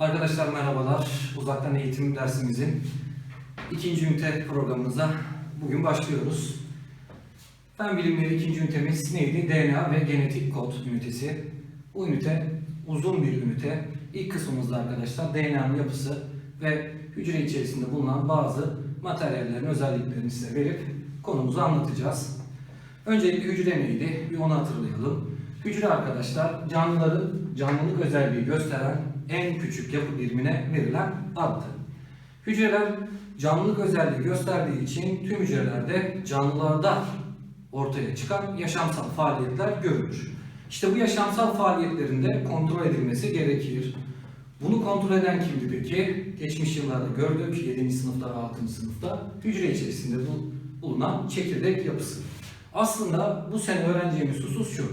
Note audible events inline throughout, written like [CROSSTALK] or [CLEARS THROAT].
Arkadaşlar merhabalar. Uzaktan eğitim dersimizin ikinci ünite programımıza bugün başlıyoruz. Fen bilimleri ikinci ünitemiz neydi? DNA ve genetik kod ünitesi. Bu ünite uzun bir ünite. İlk kısmımızda arkadaşlar DNA'nın yapısı ve hücre içerisinde bulunan bazı materyallerin özelliklerini size verip konumuzu anlatacağız. Öncelikle hücre neydi? Bir onu hatırlayalım. Hücre arkadaşlar canlıların canlılık özelliği gösteren en küçük yapı birimine verilen addı. Hücreler canlılık özelliği gösterdiği için tüm hücrelerde canlılarda ortaya çıkan yaşamsal faaliyetler görülür. İşte bu yaşamsal faaliyetlerinde kontrol edilmesi gerekir. Bunu kontrol eden kimdi peki? Geçmiş yıllarda gördük 7. sınıfta ve 6. sınıfta hücre içerisinde bu- bulunan çekirdek yapısı. Aslında bu sene öğreneceğimiz husus şu.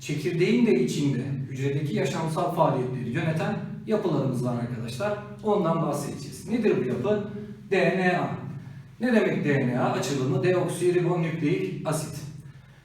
Çekirdeğin de içinde hücredeki yaşamsal faaliyetleri yöneten yapılarımız var arkadaşlar. Ondan bahsedeceğiz. Nedir bu yapı? DNA. Ne demek DNA? Açılımı deoksiribonükleik asit.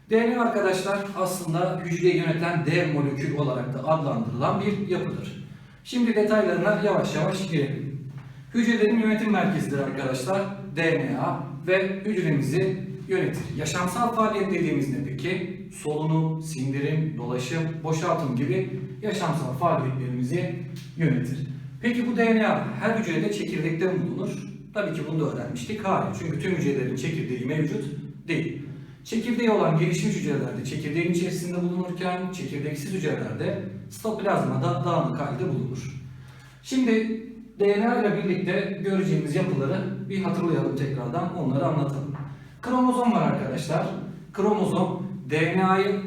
DNA arkadaşlar aslında hücreyi yöneten dev molekül olarak da adlandırılan bir yapıdır. Şimdi detaylarına yavaş yavaş girelim. Hücrelerin yönetim merkezidir arkadaşlar DNA ve hücremizi yönetir. Yaşamsal faaliyet dediğimiz ne peki? Solunum, sindirim, dolaşım, boşaltım gibi yaşamsal faaliyetlerimizi yönetir. Peki bu DNA her hücrede çekirdekte mi bulunur? Tabii ki bunu da öğrenmiştik. Hayır. Çünkü tüm hücrelerin çekirdeği mevcut değil. Çekirdeği olan gelişmiş hücrelerde çekirdeğin içerisinde bulunurken çekirdeksiz hücrelerde sitoplazmada dağınık halde bulunur. Şimdi DNA ile birlikte göreceğimiz yapıları bir hatırlayalım tekrardan, onları anlatalım. Kromozom var arkadaşlar. Kromozom DNA'yı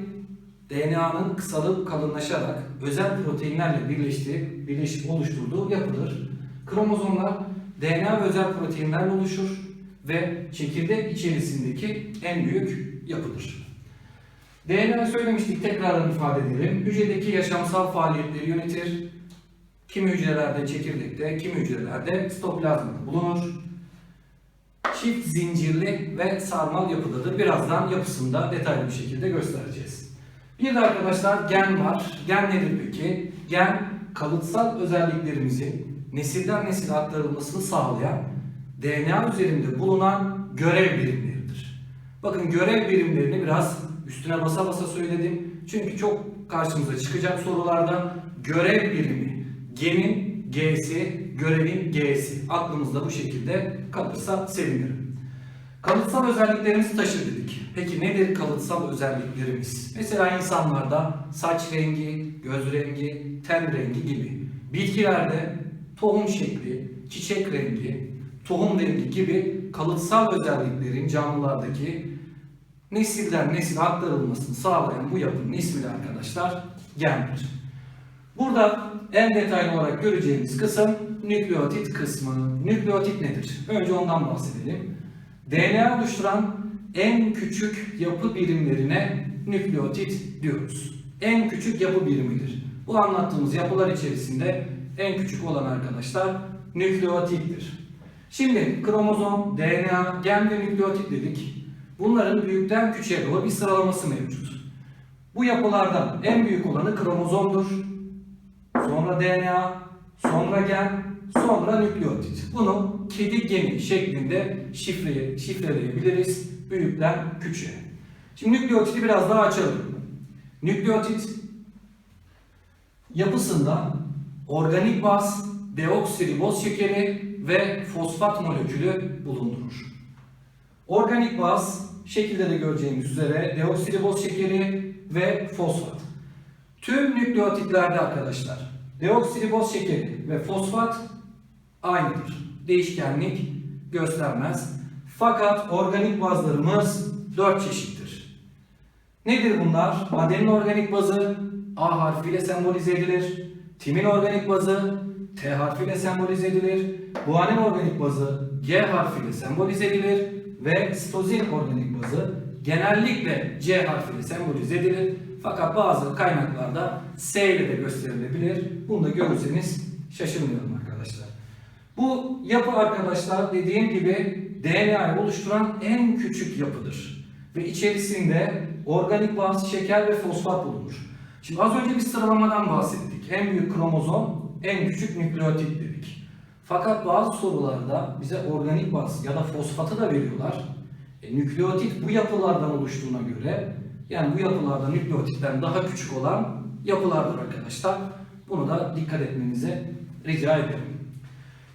DNA'nın kısalıp kalınlaşarak özel proteinlerle birleştiği, birleşip oluşturduğu yapıdır. Kromozomlar DNA ve özel proteinlerle oluşur ve çekirdek içerisindeki en büyük yapıdır. DNA söylemiştik tekrardan ifade edelim. Hücredeki yaşamsal faaliyetleri yönetir. Kimi hücrelerde çekirdekte, kimi hücrelerde sitoplazmada bulunur. Çift zincirli ve sarmal yapıdadır. Birazdan yapısında detaylı bir şekilde göstereceğiz. Bir de arkadaşlar gen var. Gen nedir peki? Gen kalıtsal özelliklerimizin nesilden nesile aktarılmasını sağlayan DNA üzerinde bulunan görev birimleridir. Bakın görev birimlerini biraz üstüne basa basa söyledim. Çünkü çok karşımıza çıkacak sorularda görev birimi, genin G'si, görevin G'si. Aklımızda bu şekilde kalırsa sevinirim. Kalıtsal özelliklerimizi taşır dedik. Peki nedir kalıtsal özelliklerimiz? Mesela insanlarda saç rengi, göz rengi, ten rengi gibi. Bitkilerde tohum şekli, çiçek rengi, tohum rengi gibi kalıtsal özelliklerin canlılardaki nesilden nesile aktarılmasını sağlayan bu yapının ismi de arkadaşlar gendir. Burada en detaylı olarak göreceğimiz kısım nükleotit kısmı. Nükleotit nedir? Önce ondan bahsedelim. DNA oluşturan en küçük yapı birimlerine nükleotit diyoruz. En küçük yapı birimidir. Bu anlattığımız yapılar içerisinde en küçük olan arkadaşlar nükleotittir. Şimdi kromozom, DNA, gen ve nükleotit dedik. Bunların büyükten küçüğe doğru bir sıralaması mevcut. Bu yapılardan en büyük olanı kromozomdur. Sonra DNA, sonra gen, sonra nükleotit. Bunu kedi geni şeklinde şifreye, şifreleyebiliriz büyükten küçüğe. Şimdi nükleotiti biraz daha açalım. Nükleotit yapısında organik baz, deoksiriboz şekeri ve fosfat molekülü bulundurur. Organik baz şekilde de göreceğimiz üzere deoksiriboz şekeri ve fosfat. Tüm nükleotitlerde arkadaşlar deoksiriboz şekeri ve fosfat aynıdır. Değişkenlik göstermez. Fakat organik bazlarımız 4 çeşittir. Nedir bunlar? Adenin organik bazı A harfiyle sembolize edilir. Timin organik bazı T harfiyle sembolize edilir. Guanin organik bazı G harfiyle sembolize edilir ve sitozin organik bazı genellikle C harfiyle sembolize edilir. Fakat bazı kaynaklarda S ile de gösterilebilir. Bunu da görürseniz şaşırmıyorum arkadaşlar. Bu yapı arkadaşlar dediğim gibi DNA'yı oluşturan en küçük yapıdır. Ve içerisinde organik baz, şeker ve fosfat bulunur. Şimdi az önce bir sıralamadan bahsettik. En büyük kromozom, en küçük nükleotit dedik. Fakat bazı sorularda bize organik baz ya da fosfatı da veriyorlar. E, nükleotit bu yapılardan oluştuğuna göre yani bu yapılarda nükleotitten daha küçük olan yapılardır arkadaşlar. Bunu da dikkat etmenizi rica ederim.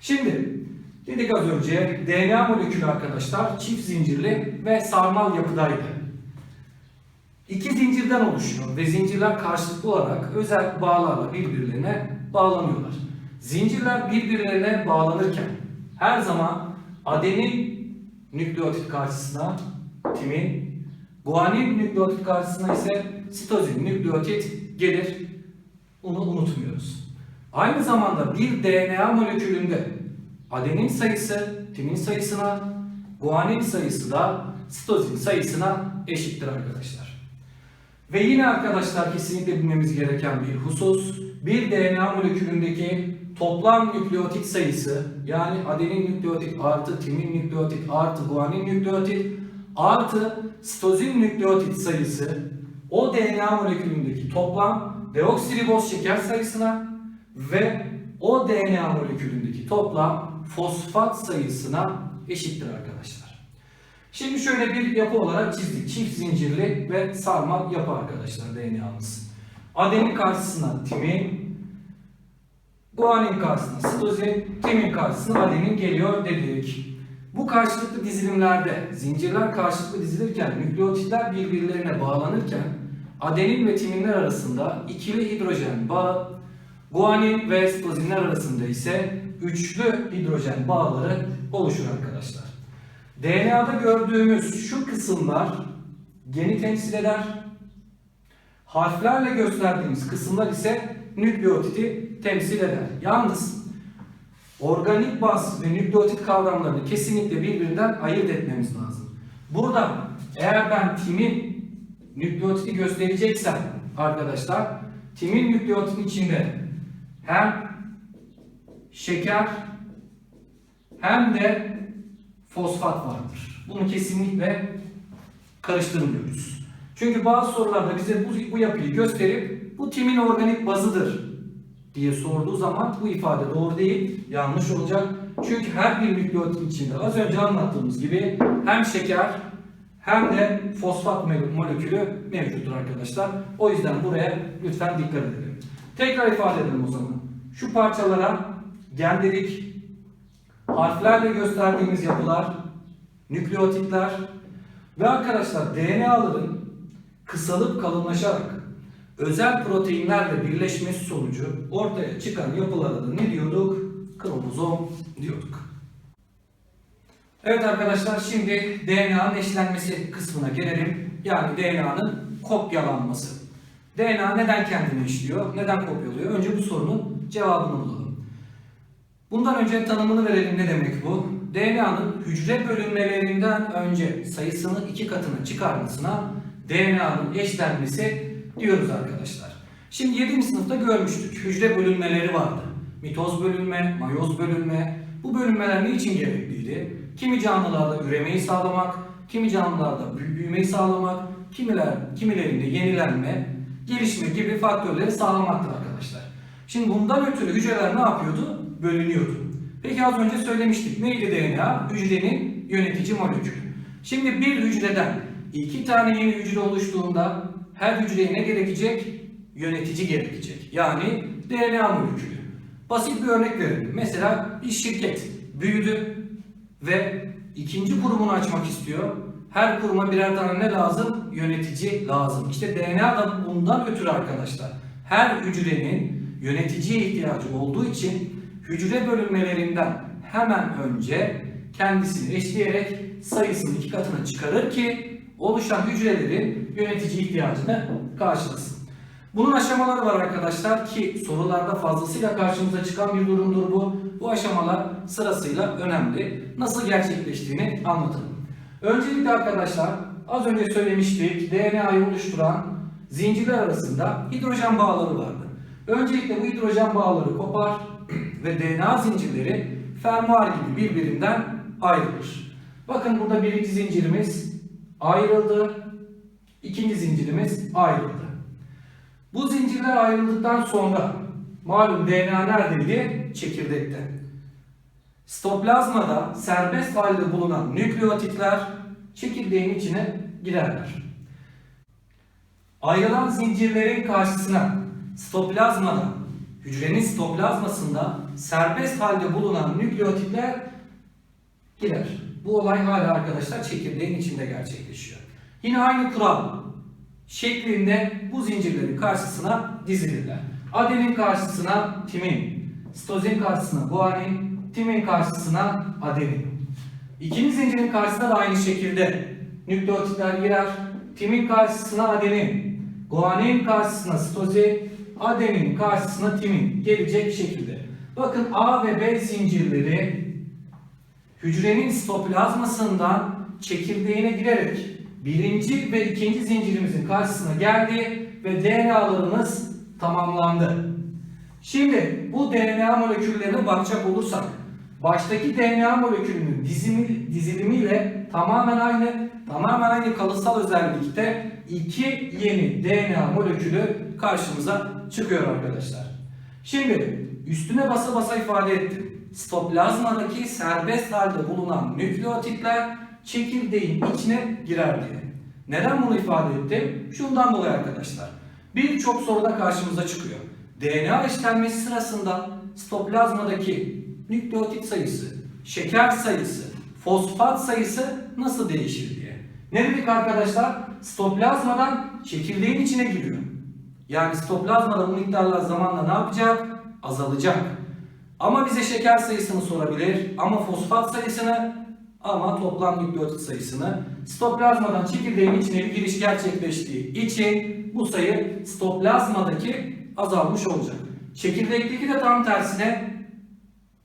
Şimdi dedik az önce DNA molekülü arkadaşlar çift zincirli ve sarmal yapıdaydı. İki zincirden oluşuyor ve zincirler karşılıklı olarak özel bağlarla birbirlerine bağlanıyorlar. Zincirler birbirlerine bağlanırken her zaman adenin nükleotit karşısına timin, guanin nükleotit karşısına ise sitozin nükleotit gelir. Bunu unutmuyoruz. Aynı zamanda bir DNA molekülünde adenin sayısı timin sayısına, guanin sayısı da sitozin sayısına eşittir arkadaşlar. Ve yine arkadaşlar kesinlikle bilmemiz gereken bir husus, bir DNA molekülündeki toplam nükleotit sayısı yani adenin nükleotit artı timin nükleotit artı guanin nükleotit artı sitozin nükleotit sayısı o DNA molekülündeki toplam deoksiriboz şeker sayısına ve o DNA molekülündeki toplam fosfat sayısına eşittir arkadaşlar. Şimdi şöyle bir yapı olarak çizdik. Çift zincirli ve sarmal yapı arkadaşlar DNA'mız. Adenin karşısına timin, guanin karşısına sitozin, timin karşısına adenin geliyor dedik. Bu karşılıklı dizilimlerde zincirler karşılıklı dizilirken nükleotitler birbirlerine bağlanırken adenin ve timinler arasında ikili hidrojen bağı, guanin ve sitozinler arasında ise üçlü hidrojen bağları oluşur arkadaşlar. DNA'da gördüğümüz şu kısımlar geni temsil eder. Harflerle gösterdiğimiz kısımlar ise nükleotiti temsil eder. Yalnız organik baz ve nükleotit kavramlarını kesinlikle birbirinden ayırt etmemiz lazım. Burada eğer ben timin nükleotiti göstereceksem arkadaşlar timin nükleotitin içinde hem şeker hem de fosfat vardır. Bunu kesinlikle karıştırmıyoruz. Çünkü bazı sorularda bize bu, bu yapıyı gösterip bu timin organik bazıdır diye sorduğu zaman bu ifade doğru değil, yanlış olacak. Çünkü her bir nükleotit içinde az önce anlattığımız gibi hem şeker hem de fosfat molekülü mevcuttur arkadaşlar. O yüzden buraya lütfen dikkat edelim. Tekrar ifade edelim o zaman. Şu parçalara gen dedik, harflerle gösterdiğimiz yapılar, nükleotitler ve arkadaşlar DNA'ların kısalıp kalınlaşarak özel proteinlerle birleşmesi sonucu ortaya çıkan yapılara da ne diyorduk? Kromozom diyorduk. Evet arkadaşlar şimdi DNA'nın eşlenmesi kısmına gelelim. Yani DNA'nın kopyalanması. DNA neden kendini eşliyor? Neden kopyalıyor? Önce bu sorunun cevabını bulalım. Bundan önce tanımını verelim ne demek bu? DNA'nın hücre bölünmelerinden önce sayısını iki katına çıkarmasına DNA'nın eşlenmesi diyoruz arkadaşlar. Şimdi 7. sınıfta görmüştük. Hücre bölünmeleri vardı. Mitoz bölünme, mayoz bölünme. Bu bölünmeler ne için gerekliydi? Kimi canlılarda üremeyi sağlamak, kimi canlılarda büyümeyi sağlamak, kimiler, kimilerinde yenilenme, gelişme gibi faktörleri sağlamaktır arkadaşlar. Şimdi bundan ötürü hücreler ne yapıyordu? Bölünüyordu. Peki az önce söylemiştik. Neydi DNA? Hücrenin yönetici molekülü. Şimdi bir hücreden iki tane yeni hücre oluştuğunda her hücreye ne gerekecek? Yönetici gerekecek. Yani DNA molekülü. Basit bir örnek verelim. Mesela bir şirket büyüdü ve ikinci kurumunu açmak istiyor. Her kuruma birer tane ne lazım? Yönetici lazım. İşte DNA da bundan ötürü arkadaşlar. Her hücrenin yöneticiye ihtiyacı olduğu için hücre bölünmelerinden hemen önce kendisini eşleyerek sayısını iki katına çıkarır ki oluşan hücrelerin yönetici ihtiyacını karşılasın. Bunun aşamaları var arkadaşlar ki sorularda fazlasıyla karşımıza çıkan bir durumdur bu. Bu aşamalar sırasıyla önemli. Nasıl gerçekleştiğini anlatalım. Öncelikle arkadaşlar az önce söylemiştik DNA'yı oluşturan zincirler arasında hidrojen bağları vardı. Öncelikle bu hidrojen bağları kopar [CLEARS THROAT] ve DNA zincirleri fermuar gibi birbirinden ayrılır. Bakın burada birinci zincirimiz ayrıldı. ikinci zincirimiz ayrıldı. Bu zincirler ayrıldıktan sonra Malum DNA neredeydi? Çekirdekte. Stoplazmada serbest halde bulunan nükleotitler çekirdeğin içine girerler. Ayrılan zincirlerin karşısına stoplazmada, hücrenin stoplazmasında serbest halde bulunan nükleotitler girer. Bu olay hala arkadaşlar çekirdeğin içinde gerçekleşiyor. Yine aynı kural şeklinde bu zincirlerin karşısına dizilirler. Adenin karşısına timin, sitozin karşısına guanin, timin karşısına adenin. İkinci zincirin karşısına da aynı şekilde nükleotitler girer. Timin karşısına adenin, guanin karşısına sitozin, adenin karşısına timin gelecek şekilde. Bakın A ve B zincirleri hücrenin sitoplazmasından çekirdeğine girerek birinci ve ikinci zincirimizin karşısına geldi ve DNA'larımız tamamlandı. Şimdi bu DNA moleküllerine bakacak olursak baştaki DNA molekülünün dizimi, dizilimiyle tamamen aynı, tamamen aynı kalıtsal özellikte iki yeni DNA molekülü karşımıza çıkıyor arkadaşlar. Şimdi üstüne basa basa ifade ettim. Stoplazmadaki serbest halde bulunan nükleotitler çekirdeğin içine girer diye. Neden bunu ifade ettim? Şundan dolayı arkadaşlar. Birçok soruda karşımıza çıkıyor. DNA işlenmesi sırasında stoplazmadaki nükleotit sayısı, şeker sayısı, fosfat sayısı nasıl değişir diye. Ne dedik arkadaşlar? Stoplazmadan çekirdeğin içine giriyor. Yani stoplazmada bu miktarlar zamanla ne yapacak? Azalacak. Ama bize şeker sayısını sorabilir, ama fosfat sayısını, ama toplam nükleotit sayısını. Stoplazmadan çekirdeğin içine bir giriş gerçekleştiği için bu sayı stoplazmadaki azalmış olacak. Çekirdekteki de tam tersine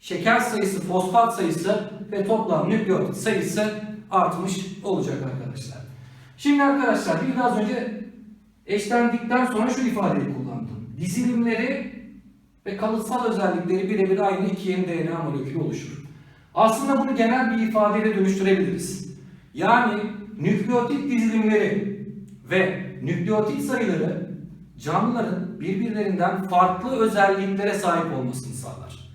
şeker sayısı, fosfat sayısı ve toplam nükleotit sayısı artmış olacak arkadaşlar. Şimdi arkadaşlar biraz önce eşlendikten sonra şu ifadeyi kullandım. Dizilimleri ve kalıtsal özellikleri birebir aynı iki yeni DNA molekülü oluşur. Aslında bunu genel bir ifadeyle dönüştürebiliriz. Yani nükleotit dizilimleri ve nükleotit sayıları canlıların birbirlerinden farklı özelliklere sahip olmasını sağlar.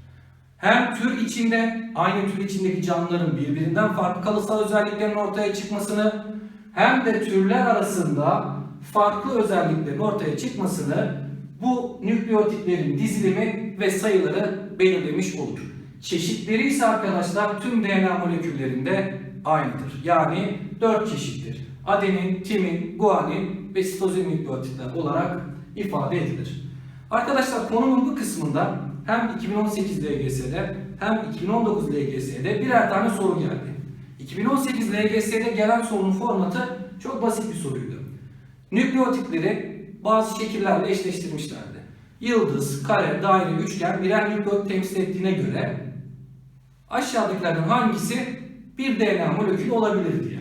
Hem tür içinde aynı tür içindeki canlıların birbirinden farklı kalıtsal özelliklerin ortaya çıkmasını hem de türler arasında farklı özelliklerin ortaya çıkmasını bu nükleotitlerin dizilimi ve sayıları belirlemiş olur. Çeşitleri ise arkadaşlar tüm DNA moleküllerinde aynıdır. Yani 4 çeşittir. Adenin, timin, guanin ve sitozin nükleotitler olarak ifade edilir. Arkadaşlar konunun bu kısmında hem 2018 LGS'de hem 2019 LGS'de birer tane soru geldi. 2018 LGS'de gelen sorunun formatı çok basit bir soruydu. Nükleotitleri bazı şekillerle eşleştirmişlerdi. Yıldız, kare, daire, üçgen birer nükleot temsil ettiğine göre aşağıdakilerden hangisi bir DNA molekülü olabilir diye.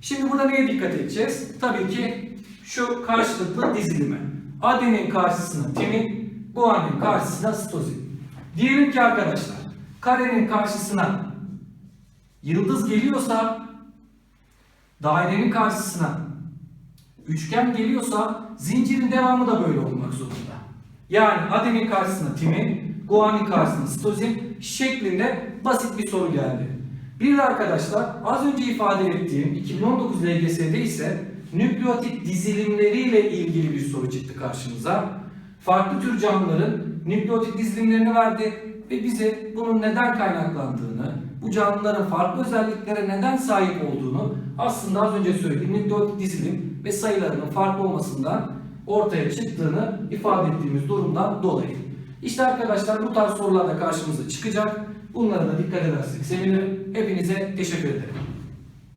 Şimdi burada neye dikkat edeceğiz? Tabii ki şu karşılıklı dizilime. Adenin karşısına timin, guanin karşısına sitozin. Diyelim ki arkadaşlar karenin karşısına yıldız geliyorsa dairenin karşısına üçgen geliyorsa zincirin devamı da böyle olmak zorunda. Yani adenin karşısına timin, guanin karşısına sitozin şeklinde basit bir soru geldi. Bir de arkadaşlar az önce ifade ettiğim 2019 LGS'de ise nükleotit dizilimleriyle ilgili bir soru çıktı karşımıza. Farklı tür canlıların nükleotit dizilimlerini verdi ve bize bunun neden kaynaklandığını, bu canlıların farklı özelliklere neden sahip olduğunu aslında az önce söylediğim nükleotit dizilim ve sayılarının farklı olmasından ortaya çıktığını ifade ettiğimiz durumdan dolayı. İşte arkadaşlar bu tarz sorular da karşımıza çıkacak. Bunlara da dikkat edersek sevinirim. Hepinize teşekkür ederim.